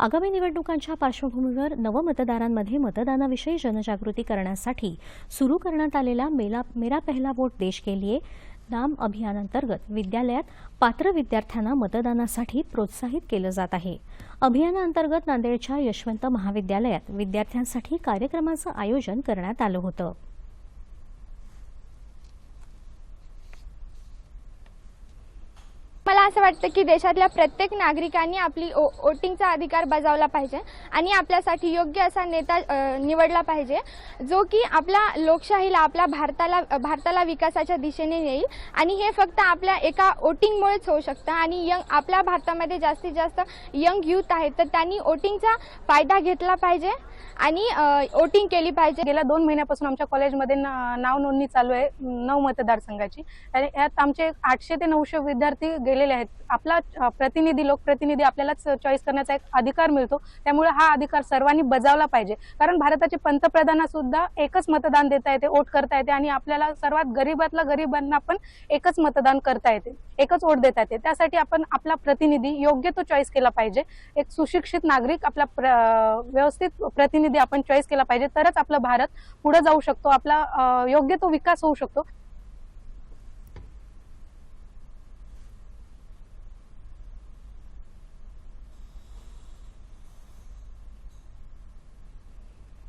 आगामी निवडणुकांच्या पार्श्वभूमीवर नवमतदारांमध्ये मतदानाविषयी जनजागृती करण्यासाठी सुरू करण्यात आलेल्या मेला मेरा पहिला वोट देश के लिए नाम अभियानांतर्गत विद्यालयात पात्र विद्यार्थ्यांना मतदानासाठी प्रोत्साहित केलं जात आहे. अभियानाअंतर्गत नांदेडच्या यशवंत महाविद्यालयात विद्यार्थ्यांसाठी कार्यक्रमाचं आयोजन करण्यात आलं होतं. असं वाटतं की देशातल्या प्रत्येक नागरिकांनी आपली ओ वोटिंगचा अधिकार बजावला पाहिजे आणि आपल्यासाठी योग्य असा नेता निवडला पाहिजे. जो की आपल्या लोकशाहीला आपल्या भारताला भारताला विकासाच्या दिशेने नेईल आणि हे फक्त आपल्या एका वोटिंगमुळेच होऊ शकतं आणि यंग आपल्या भारतामध्ये जास्तीत जास्त यंग युथ आहेत तर त्यांनी वोटिंगचा फायदा घेतला पाहिजे. आणि वोटिंग केली पाहिजे. गेल्या दोन महिन्यापासून आमच्या कॉलेजमध्ये नाव नोंदणी चालू आहे नऊ मतदारसंघाची आणि यात आमचे आठशे ते नऊशे विद्यार्थी गेलेले आहेत. आपला प्रतिनिधी लोकप्रतिनिधी आपल्यालाच चॉईस करण्याचा एक अधिकार मिळतो. त्यामुळे हा अधिकार सर्वांनी बजावला पाहिजे. कारण भारताचे पंतप्रधान सुद्धा एकच मतदान देता येते वोट करता येते. आणि आपल्याला सर्वात गरीबातल्या गरीबांना पण एकच मतदान करता येते एकच वोट देता येते. त्यासाठी आपण आपला प्रतिनिधी योग्य तो चॉईस केला पाहिजे. एक सुशिक्षित नागरिक आपला प्र- व्यवस्थित प्रतिनिधी आपण चॉईस केला पाहिजे तरच आपला भारत पुढे जाऊ शकतो. आपला योग्य तो विकास होऊ शकतो.